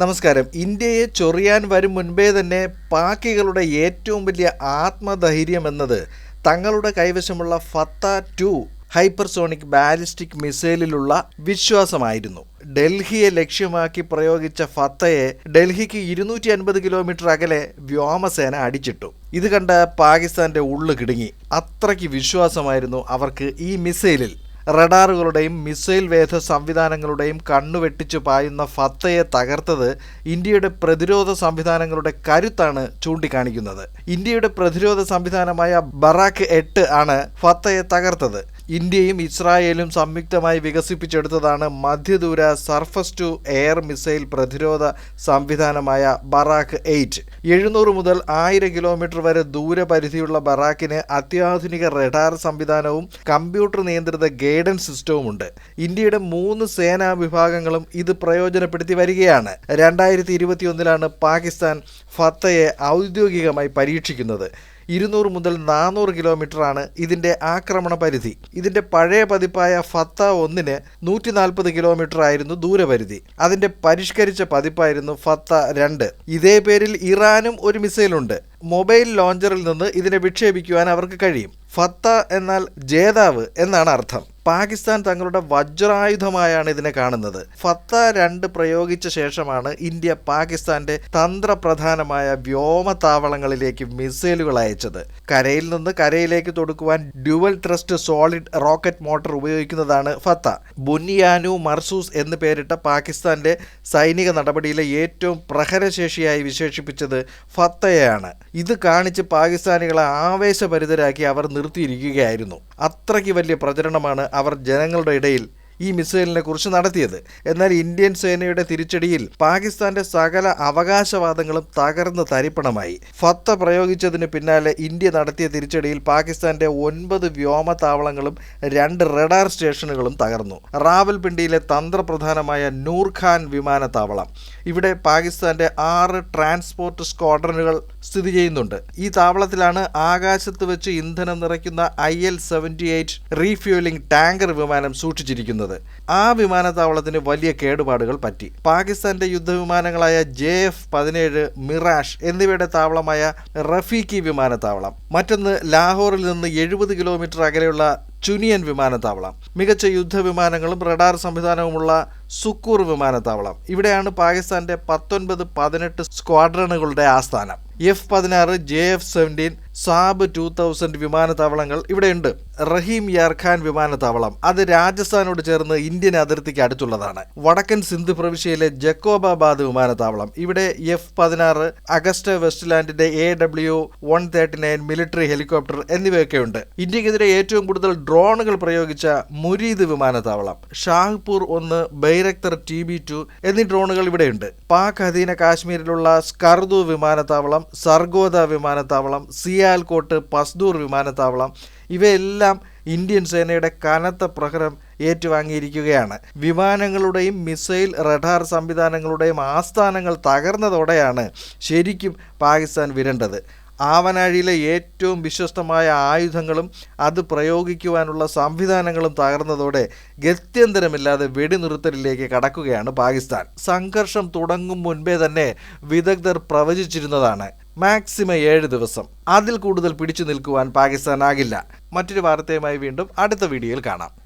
നമസ്കാരം. ഇന്ത്യയെ ചൊറിയാൻ വരും മുൻപേ തന്നെ പാക്കികളുടെ ഏറ്റവും വലിയ ആത്മധൈര്യം എന്നത് തങ്ങളുടെ കൈവശമുള്ള ഫത്ത ടു ഹൈപ്പർസോണിക് ബാലിസ്റ്റിക് മിസൈലിലുള്ള വിശ്വാസമായിരുന്നു. ഡൽഹിയെ ലക്ഷ്യമാക്കി പ്രയോഗിച്ച ഫത്തയെ ഡൽഹിക്ക് ഇരുന്നൂറ്റി അൻപത് കിലോമീറ്റർ അകലെ വ്യോമസേന അടിച്ചിട്ടു. ഇത് കണ്ട പാകിസ്ഥാന്റെ ഉള്ളു കിടുങ്ങി. അത്രയ്ക്ക് വിശ്വാസമായിരുന്നു അവർക്ക് ഈ മിസൈലിൽ. റഡാറുകളുടെയും മിസൈൽ വേധ സംവിധാനങ്ങളുടെയും കണ്ണുവെട്ടിച്ചു പായുന്ന ഫത്തയെ തകർത്തത് ഇന്ത്യയുടെ പ്രതിരോധ സംവിധാനങ്ങളുടെ കരുത്താണ് ചൂണ്ടിക്കാണിക്കുന്നത്. ഇന്ത്യയുടെ പ്രതിരോധ സംവിധാനമായ ബറാക്ക് എട്ട് ആണ് ഫത്തയെ തകർത്തത്. ഇന്ത്യയും ഇസ്രായേലും സംയുക്തമായി വികസിപ്പിച്ചെടുത്തതാണ് മധ്യദൂര സർഫസ് ടു എയർ മിസൈൽ പ്രതിരോധ സംവിധാനമായ ബറാക്ക് എയ്റ്റ്. എഴുന്നൂറ് മുതൽ ആയിരം കിലോമീറ്റർ വരെ ദൂരപരിധിയുള്ള ബറാക്കിന് അത്യാധുനിക റഡാർ സംവിധാനവും കമ്പ്യൂട്ടർ നിയന്ത്രിത ഗൈഡൻസ് സിസ്റ്റവും ഉണ്ട് ഇന്ത്യയുടെ മൂന്ന് സേനാ വിഭാഗങ്ങളും ഇത് പ്രയോജനപ്പെടുത്തി വരികയാണ്. രണ്ടായിരത്തി ഇരുപത്തിയൊന്നിലാണ് പാകിസ്ഥാൻ ഫത്തയെ ഔദ്യോഗികമായി പരീക്ഷിക്കുന്നത്. ഇരുന്നൂറ് മുതൽ നാനൂറ് കിലോമീറ്ററാണ് ഇതിന്റെ ആക്രമണ പരിധി. ഇതിന്റെ പഴയ പതിപ്പായ ഫത്ത ഒന്നിന് നൂറ്റി നാൽപ്പത് കിലോമീറ്റർ ആയിരുന്നു ദൂരപരിധി. അതിന്റെ പരിഷ്കരിച്ച പതിപ്പായിരുന്നു ഫത്ത രണ്ട്. ഇതേ പേരിൽ ഇറാനും ഒരു മിസൈലുണ്ട്. മൊബൈൽ ലോഞ്ചറിൽ നിന്ന് ഇതിനെ വിക്ഷേപിക്കുവാൻ അവർക്ക് കഴിയും. ഫത്ത എന്നാൽ ജേതാവ് എന്നാണ് അർത്ഥം. പാകിസ്ഥാൻ തങ്ങളുടെ വജ്രായുധമായാണ് ഇതിനെ കാണുന്നത്. ഫത്ത രണ്ട് പ്രയോഗിച്ച ശേഷമാണ് ഇന്ത്യ പാകിസ്ഥാന്റെ തന്ത്രപ്രധാനമായ വ്യോമതാവളങ്ങളിലേക്ക് മിസൈലുകൾ അയച്ചത്. കരയിൽ നിന്ന് കരയിലേക്ക് തൊടുക്കുവാൻ dual thrust solid rocket motor ഉപയോഗിക്കുന്നതാണ് ഫത്ത. ബുനിയാനു മർസൂസ് എന്ന് പേരിട്ട പാകിസ്ഥാന്റെ സൈനിക നടപടിയിലെ ഏറ്റവും പ്രഹരശേഷിയായി വിശേഷിപ്പിച്ചത് ഫത്തയെയാണ്. ഇത് കാണിച്ച് പാകിസ്ഥാനികളെ ആവേശഭരിതരാക്കി അവർ നിർത്തിയിരിക്കുകയായിരുന്നു. അത്രയ്ക്ക് വലിയ പ്രചരണമാണ് അവർ ജനങ്ങളുടെ ഇടയിൽ ഈ മിസൈലിനെ കുറിച്ച് നടത്തിയത്. എന്നാൽ ഇന്ത്യൻ സേനയുടെ തിരിച്ചടിയിൽ പാകിസ്ഥാന്റെ സകല അവകാശവാദങ്ങളും തകർന്ന് തരിപ്പണമായി. ഫത്ത പ്രയോഗിച്ചതിന് പിന്നാലെ ഇന്ത്യ നടത്തിയ തിരിച്ചടിയിൽ പാകിസ്ഥാന്റെ ഒൻപത് വ്യോമതാവളങ്ങളും രണ്ട് റഡാർ സ്റ്റേഷനുകളും തകർന്നു. റാവൽപിണ്ടിയിലെ തന്ത്രപ്രധാനമായ നൂർഖാൻ വിമാനത്താവളം. ഇവിടെ പാകിസ്ഥാന്റെ ആറ് ട്രാൻസ്പോർട്ട് സ്ക്വാഡ്രനുകൾ സ്ഥിതി ചെയ്യുന്നുണ്ട്. ഈ താവളത്തിലാണ് ആകാശത്ത് വെച്ച് ഇന്ധനം നിറയ്ക്കുന്ന I L seventy eight refueling tanker വിമാനം സൂക്ഷിച്ചിരിക്കുന്നത്. ആ വിമാനത്താവളത്തിന് വലിയ കേടുപാടുകൾ പറ്റി. പാകിസ്ഥാന്റെ യുദ്ധവിമാനങ്ങളായ ജെ എഫ് പതിനേഴ് മിറാഷ് എന്നിവയുടെ താവളമായ റഫീഖി വിമാനത്താവളം. മറ്റൊന്ന് ലാഹോറിൽ നിന്ന് എഴുപത് കിലോമീറ്റർ അകലെയുള്ള ചുനിയൻ വിമാനത്താവളം. മികച്ച യുദ്ധവിമാനങ്ങളും റഡാർ സംവിധാനവുമുള്ള സുക്കൂർ വിമാനത്താവളം. ഇവിടെയാണ് പാകിസ്ഥാന്റെ പത്തൊൻപത് പതിനെട്ട് സ്ക്വാഡ്രണുകളുടെ ആസ്ഥാനം. എഫ് പതിനാറ് J F seventeen Saab two thousand വിമാനത്താവളങ്ങൾ ഇവിടെയുണ്ട്. റഹീം യാർഖാൻ വിമാനത്താവളം. അത് രാജസ്ഥാനോട് ചേർന്ന് ഇന്ത്യൻ അതിർത്തിക്ക് അടുത്തുള്ളതാണ്. വടക്കൻ സിന്ധ് പ്രവിശ്യയിലെ ജക്കോബാബാദ് വിമാനത്താവളം. ഇവിടെ എഫ് പതിനാറ് August വെസ്റ്റ്ലാൻഡിന്റെ A W one thirty nine military helicopter എന്നിവയൊക്കെയുണ്ട്. ഇന്ത്യക്കെതിരെ ഏറ്റവും കൂടുതൽ ഡ്രോണുകൾ പ്രയോഗിച്ച മുരീദ് വിമാനത്താവളം. ഷാഹ്പൂർ ഒന്ന് ബൈരക്തർ ടി ബി ടു എന്നീ ഡ്രോണുകൾ ഇവിടെയുണ്ട്. പാക് അധീന കാശ്മീരിലുള്ള സ്കർദു വിമാനത്താവളം സർഗോദ വിമാനത്താവളം സിയാൽകോട്ട് പസ്ദൂർ വിമാനത്താവളം ഇവയെല്ലാം ഇന്ത്യൻ സേനയുടെ കനത്ത പ്രഹരം ഏറ്റുവാങ്ങിയിരിക്കുകയാണ്. വിമാനങ്ങളുടെയും മിസൈൽ റഡാർ സംവിധാനങ്ങളുടെയും ആസ്ഥാനങ്ങൾ തകർന്നതോടെയാണ് ശരിക്കും പാകിസ്ഥാൻ വിരണ്ടത്. ആവനാഴിയിലെ ഏറ്റവും വിശ്വസ്തമായ ആയുധങ്ങളും അത് പ്രയോഗിക്കുവാനുള്ള സംവിധാനങ്ങളും തകർന്നതോടെ ഗത്യന്തരമില്ലാതെ വെടിനിർത്തലിലേക്ക് കടക്കുകയാണ് പാകിസ്ഥാൻ. സംഘർഷം തുടങ്ങും മുൻപേ തന്നെ വിദഗ്ധർ പ്രവചിച്ചിരുന്നതാണ്. മാക്സിമം ഏഴ് ദിവസം. അതിൽ കൂടുതൽ പിടിച്ചു നിൽക്കുവാൻ പാകിസ്ഥാനാകില്ല. മറ്റൊരു വാർത്തയുമായി വീണ്ടും അടുത്ത വീഡിയോയിൽ കാണാം.